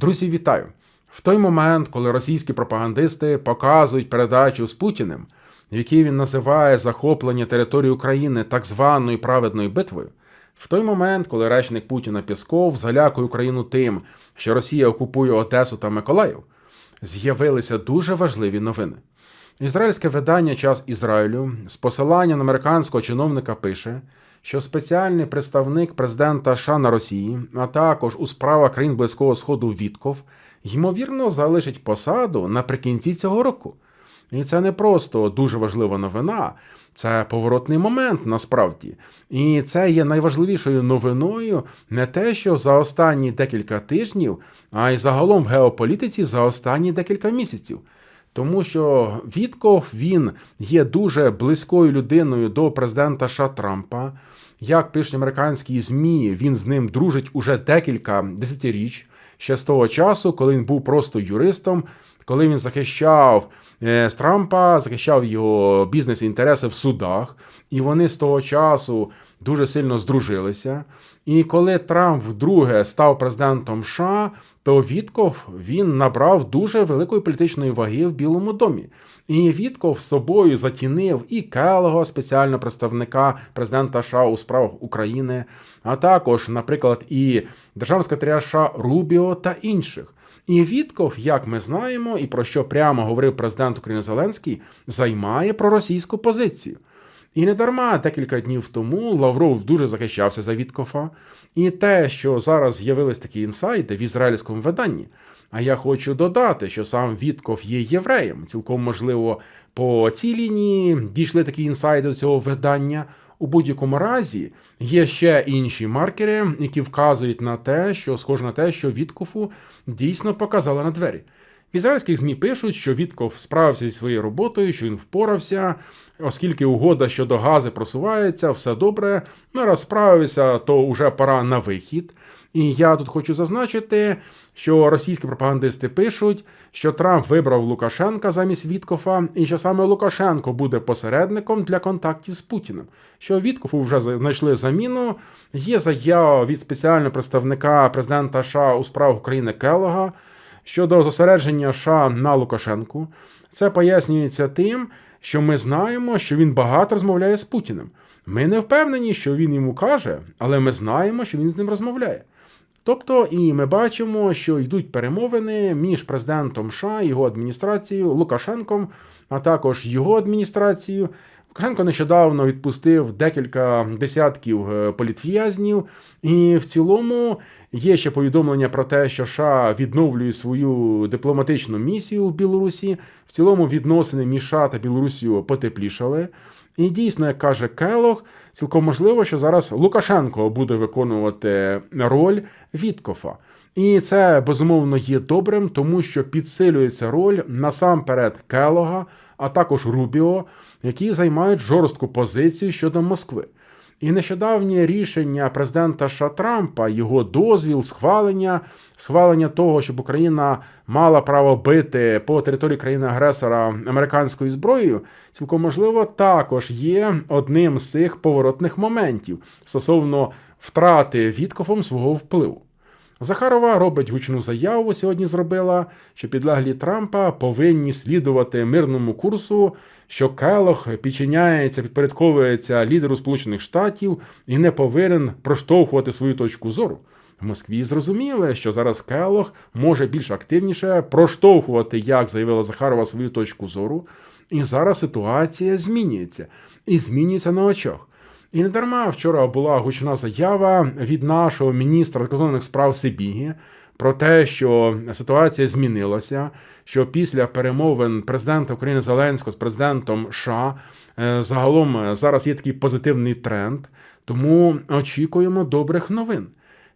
Друзі, вітаю! В той момент, коли російські пропагандисти показують передачу з Путіним, в якій він називає захоплення території України так званою праведною битвою, в той момент, коли речник Путіна Пісков залякує Україну тим, що Росія окупує Одесу та Миколаїв, з'явилися дуже важливі новини. Ізраїльське видання Час Ізраїлю з посиланням на американського чиновника пише, що спеціальний представник президента США на Росії, а також у справах країн Близького Сходу Вітков, ймовірно, залишить посаду наприкінці цього року. І це не просто дуже важлива новина, це поворотний момент насправді. І це є найважливішою новиною не те, що за останні декілька тижнів, а й загалом в геополітиці за останні декілька місяців. Тому що Вітков він є дуже близькою людиною до президента США Трампа. Як пишуть американські ЗМІ, він з ним дружить уже декілька десятиріч ще з того часу, коли він був просто юристом, коли він захищав з Трампа, захищав його бізнес-інтереси в судах, і вони з того часу дуже сильно здружилися. І коли Трамп вдруге став президентом США, то Вітков він набрав дуже великої політичної ваги в Білому домі. І Вітков собою затінив і Келого, спеціального представника президента США у справах України, а також, наприклад, і державного секретаря США Рубіо та інших. І Вітков, як ми знаємо, і про що прямо говорив президент України Зеленський, займає проросійську позицію. І не дарма декілька днів тому Лавров дуже захищався за Віткофа. І те, що зараз з'явились такі інсайди в ізраїльському виданні. А я хочу додати, що сам Вітков є євреєм. Цілком можливо, по цій лінії дійшли такі інсайди до цього видання. У будь-якому разі є ще інші маркери, які вказують на те, що схоже на те, що Віткофу дійсно показали на двері. В ізраїльських ЗМІ пишуть, що Вітков справився зі своєю роботою, що він впорався, оскільки угода щодо гази просувається, все добре. Ну раз справився, то вже пора на вихід. І я тут хочу зазначити, що російські пропагандисти пишуть, що Трамп вибрав Лукашенка замість Віткофа, і що саме Лукашенко буде посередником для контактів з Путіним. Що Віткофу вже знайшли заміну. Є заява від спеціального представника президента США у справах України Келога щодо зосередження США на Лукашенку. Це пояснюється тим, що ми знаємо, що він багато розмовляє з Путіним. Ми не впевнені, що він йому каже, але ми знаємо, що він з ним розмовляє. Тобто, і ми бачимо, що йдуть перемовини між президентом США, його адміністрацією, Лукашенком, а також його адміністрацією. Лукашенко нещодавно відпустив декілька десятків е, політв'язнів, і в цілому є ще повідомлення про те, що США відновлює свою дипломатичну місію в Білорусі. В цілому відносини між США та Білорусію потеплішали. І дійсно, як каже Келох, цілком можливо, що зараз Лукашенко буде виконувати роль Віткофа. І це безумовно є добрим, тому що підсилюється роль насамперед Келога, а також Рубіо, які займають жорстку позицію щодо Москви. І нещодавнє рішення президента США Трампа, його дозвіл, схвалення, схвалення того, щоб Україна мала право бити по території країни-агресора американською зброєю, цілком можливо, також є одним з цих поворотних моментів стосовно втрати Віткофом свого впливу. Захарова робить гучну заяву сьогодні. Зробила, що підлеглі Трампа повинні слідувати мирному курсу, що Келох підчиняється, підпорядковується лідеру Сполучених Штатів і не повинен проштовхувати свою точку зору. В Москві зрозуміли, що зараз Келох може більш активніше проштовхувати, як заявила Захарова, свою точку зору. І зараз ситуація змінюється і змінюється на очах. І не дарма вчора була гучна заява від нашого міністра закордонних справ Сибігі про те, що ситуація змінилася. Що після перемовин президента України Зеленського з президентом США е, загалом зараз є такий позитивний тренд, тому очікуємо добрих новин.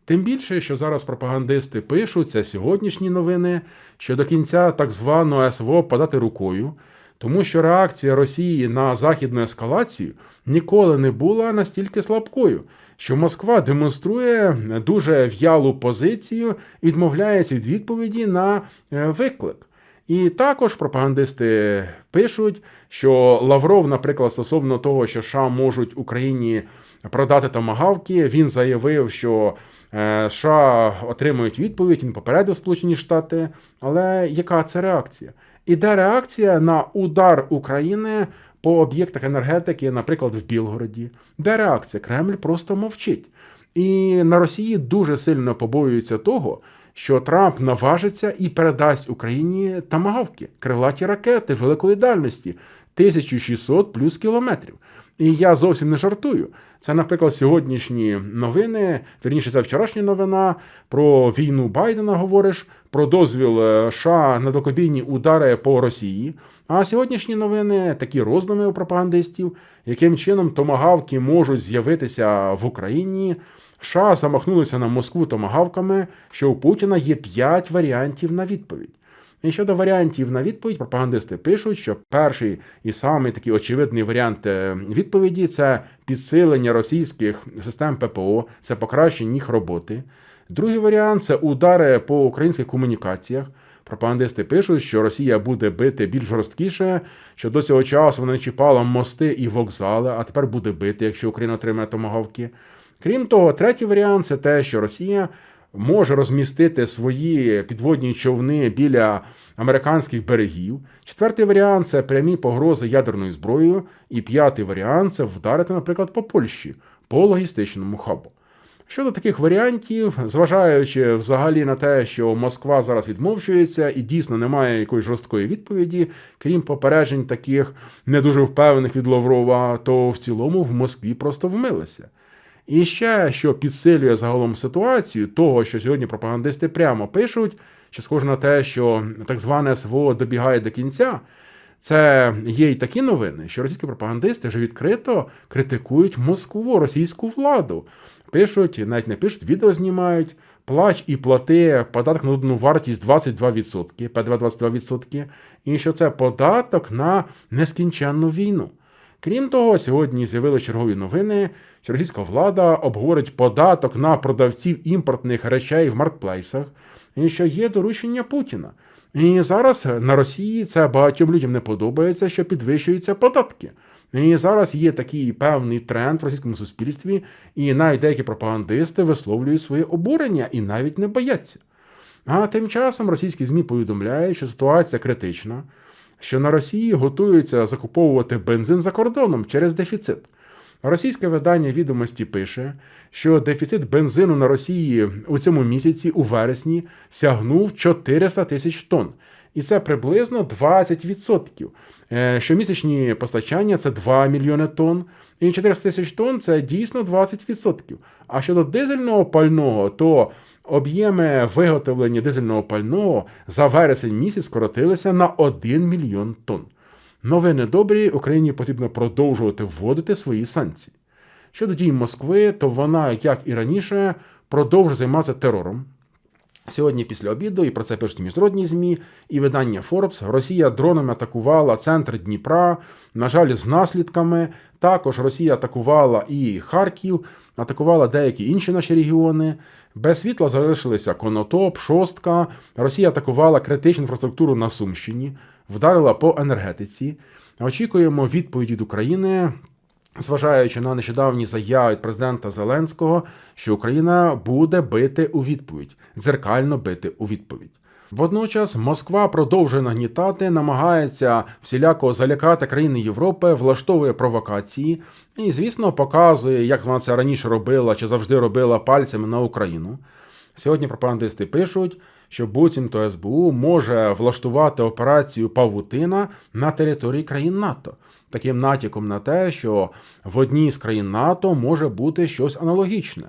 Тим більше, що зараз пропагандисти пишуть це сьогоднішні новини, що до кінця так званого СВО подати рукою. Тому що реакція Росії на західну ескалацію ніколи не була настільки слабкою, що Москва демонструє дуже в'ялу позицію, відмовляється від відповіді на е, виклик. І також пропагандисти пишуть, що Лавров, наприклад, стосовно того, що США можуть Україні продати томагавки. Він заявив, що е, США отримують відповідь. Він попередив Сполучені Штати. Але яка це реакція? Іде реакція на удар України по об'єктах енергетики, наприклад, в Білгороді. Де реакція? Кремль просто мовчить. І на Росії дуже сильно побоюються того, що Трамп наважиться і передасть Україні тамагавки, крилаті ракети великої дальності 1600 плюс кілометрів. І я зовсім не жартую. Це, наприклад, сьогоднішні новини, вірніше, це вчорашня новина про війну Байдена говориш, про дозвіл е, США на далекобійні удари по Росії. А сьогоднішні новини такі роздуми у пропагандистів, яким чином томагавки можуть з'явитися в Україні. США замахнулися на Москву томагавками, що у Путіна є п'ять варіантів на відповідь. І щодо варіантів на відповідь, пропагандисти пишуть, що перший і самий такий очевидний варіант е, відповіді це підсилення російських систем ППО, це покращення їх роботи. Другий варіант це удари по українських комунікаціях. Пропагандисти пишуть, що Росія буде бити більш жорсткіше, що до цього часу вона чіпала мости і вокзали, а тепер буде бити, якщо Україна отримає томагавки. Крім того, третій варіант це те, що Росія може розмістити свої підводні човни біля американських берегів. Четвертий варіант це прямі погрози ядерною зброєю. І п'ятий варіант це вдарити, наприклад, по Польщі, по логістичному хабу. Щодо таких варіантів, зважаючи взагалі на те, що Москва зараз відмовчується і дійсно немає якоїсь жорсткої відповіді, крім попереджень таких не дуже впевнених від Лаврова, то в цілому в Москві просто вмилися. І ще, що підсилює загалом ситуацію, того, що сьогодні пропагандисти прямо пишуть, що схоже на те, що так зване СВО добігає до кінця. Це є й такі новини, що російські пропагандисти вже відкрито критикують Москву, російську владу. Пишуть, навіть не пишуть, відео знімають, плач і плати податок на одну вартість 22%, ПДВ 22%, і що це податок на нескінченну війну. Крім того, сьогодні з'явилися чергові новини, що російська влада обговорить податок на продавців імпортних речей в маркетплейсах, і що є доручення Путіна. І зараз на Росії це багатьом людям не подобається, що підвищуються податки. І зараз є такий певний тренд в російському суспільстві, і навіть деякі пропагандисти висловлюють своє обурення і навіть не бояться. А тим часом російські ЗМІ повідомляють, що ситуація критична що на Росії готуються закуповувати бензин за кордоном через дефіцит. Російське видання відомості пише, що дефіцит бензину на Росії у цьому місяці, у вересні, сягнув 400 тисяч тонн. І це приблизно 20%. Е, щомісячні постачання це 2 мільйони тонн, і 400 тисяч тонн це дійсно 20%. А щодо дизельного пального, то об'єми виготовлення дизельного пального за вересень місяць скоротилися на 1 мільйон тонн. Новини добрі, Україні потрібно продовжувати вводити свої санкції. Щодо дій Москви, то вона, як і раніше, продовжує займатися терором. Сьогодні, після обіду, і про це пишуть міжнародні змі і видання Forbes, Росія дронами атакувала центр Дніпра. На жаль, з наслідками. Також Росія атакувала і Харків, атакувала деякі інші наші регіони. Без світла залишилися Конотоп, Шостка. Росія атакувала критичну інфраструктуру на Сумщині, вдарила по енергетиці. Очікуємо відповідь від України. Зважаючи на нещодавні заяви президента Зеленського, що Україна буде бити у відповідь, дзеркально бити у відповідь. Водночас Москва продовжує нагнітати, намагається всіляко залякати країни Європи, влаштовує провокації і, звісно, показує, як вона це раніше робила чи завжди робила пальцями на Україну. Сьогодні пропагандисти пишуть, що буцімто СБУ може влаштувати операцію Павутина на території країн НАТО, таким натяком на те, що в одній з країн НАТО може бути щось аналогічне.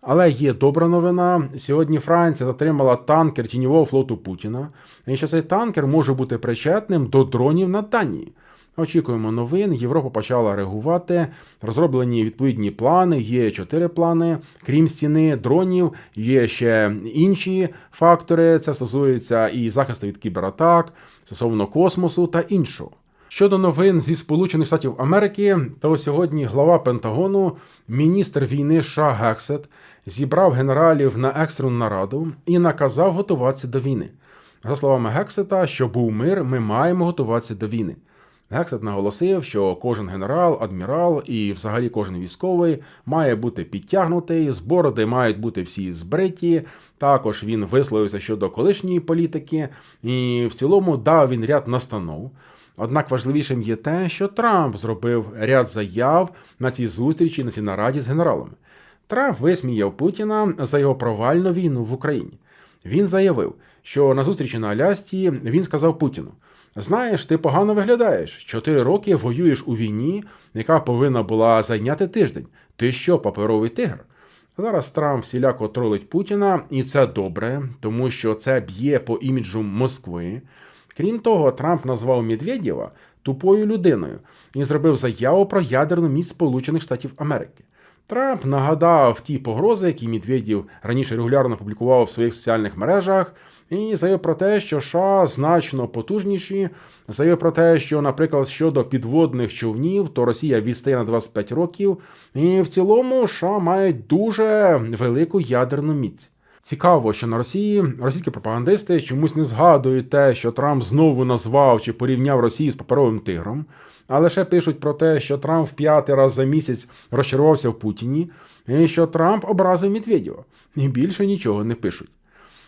Але є добра новина. Сьогодні Франція затримала танкер тіньового флоту Путіна, і що цей танкер може бути причетним до дронів на Данії. Очікуємо новин. Європа почала реагувати. Розроблені відповідні плани. Є чотири плани. Крім стіни дронів, є ще інші фактори. Це стосується і захисту від кібератак, стосовно космосу та іншого. Щодо новин зі Сполучених Штатів Америки, то сьогодні глава Пентагону, міністр війни США Гексет, зібрав генералів на екстрену нараду і наказав готуватися до війни. За словами Гексета, що був мир, ми маємо готуватися до війни. Гексет наголосив, що кожен генерал, адмірал і взагалі кожен військовий має бути підтягнутий, з бороди мають бути всі збриті. Також він висловився щодо колишньої політики, і в цілому дав він ряд настанов. Однак важливішим є те, що Трамп зробив ряд заяв на цій зустрічі на цій нараді з генералами. Трамп висміяв Путіна за його провальну війну в Україні. Він заявив, що на зустрічі на Алясці він сказав Путіну: Знаєш, ти погано виглядаєш. Чотири роки воюєш у війні, яка повинна була зайняти тиждень. Ти що, паперовий тигр? Зараз Трамп всіляко тролить Путіна, і це добре, тому що це б'є по іміджу Москви. Крім того, Трамп назвав Медведєва тупою людиною і зробив заяву про ядерну міць Сполучених Штатів Америки. Трамп нагадав ті погрози, які Медведєв раніше регулярно публікував в своїх соціальних мережах, і заявив про те, що США значно потужніші. Заявив про те, що, наприклад, щодо підводних човнів, то Росія відстає на 25 років, і в цілому США мають дуже велику ядерну міць. Цікаво, що на Росії російські пропагандисти чомусь не згадують те, що Трамп знову назвав чи порівняв Росію з паперовим тигром, а лише пишуть про те, що Трамп в п'ятий раз за місяць розчарувався в Путіні, і що Трамп образив Медведєва. І більше нічого не пишуть.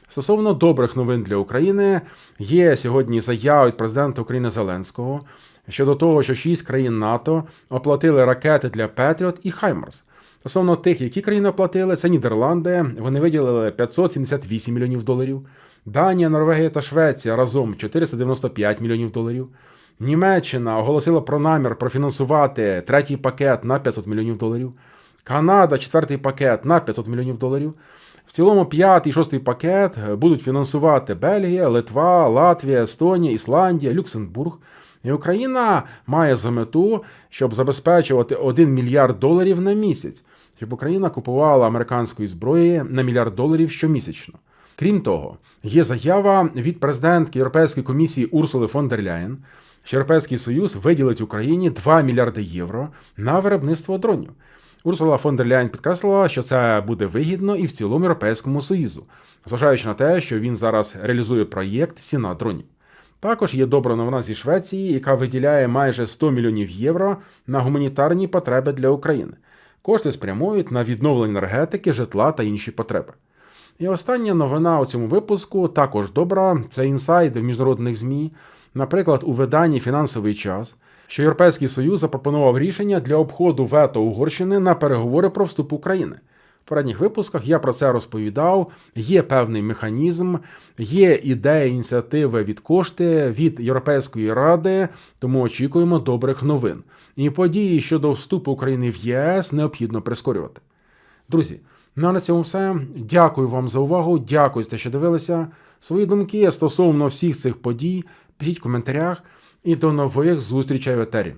Стосовно добрих новин для України, є сьогодні заява від президента України Зеленського щодо того, що шість країн НАТО оплатили ракети для Петріот і Хаймарс. Стосовно тих, які країни оплатили, це Нідерланди. Вони виділили 578 мільйонів доларів. Данія, Норвегія та Швеція разом 495 мільйонів доларів. Німеччина оголосила про намір профінансувати третій пакет на 500 мільйонів доларів. Канада, четвертий пакет на 500 мільйонів доларів. В цілому п'ятий шостий пакет будуть фінансувати Бельгія, Литва, Латвія, Естонія, Ісландія, Люксембург. І Україна має за мету, щоб забезпечувати 1 мільярд доларів на місяць, щоб Україна купувала американської зброї на мільярд доларів щомісячно. Крім того, є заява від президентки Європейської комісії Урсули фон дер Ляєн, що Європейський Союз виділить Україні 2 мільярди євро на виробництво дронів. Урсула фон дер Ляйн підкреслила, що це буде вигідно і в цілому Європейському Союзу, зважаючи на те, що він зараз реалізує проєкт Сіна дронів. Також є добра новина зі Швеції, яка виділяє майже 100 мільйонів євро на гуманітарні потреби для України. Кошти спрямують на відновлення енергетики, житла та інші потреби. І остання новина у цьому випуску також добра. Це інсайди в міжнародних ЗМІ, наприклад, у виданні Фінансовий час, що Європейський Союз запропонував рішення для обходу вето Угорщини на переговори про вступ України. Передніх випусках я про це розповідав. Є певний механізм, є ідеї, ініціативи від кошти від Європейської ради, тому очікуємо добрих новин. І події щодо вступу України в ЄС необхідно прискорювати. Друзі, ну а на цьому все. Дякую вам за увагу. Дякую за те, що дивилися. Свої думки стосовно всіх цих подій пишіть в коментарях і до нових зустрічей в етері.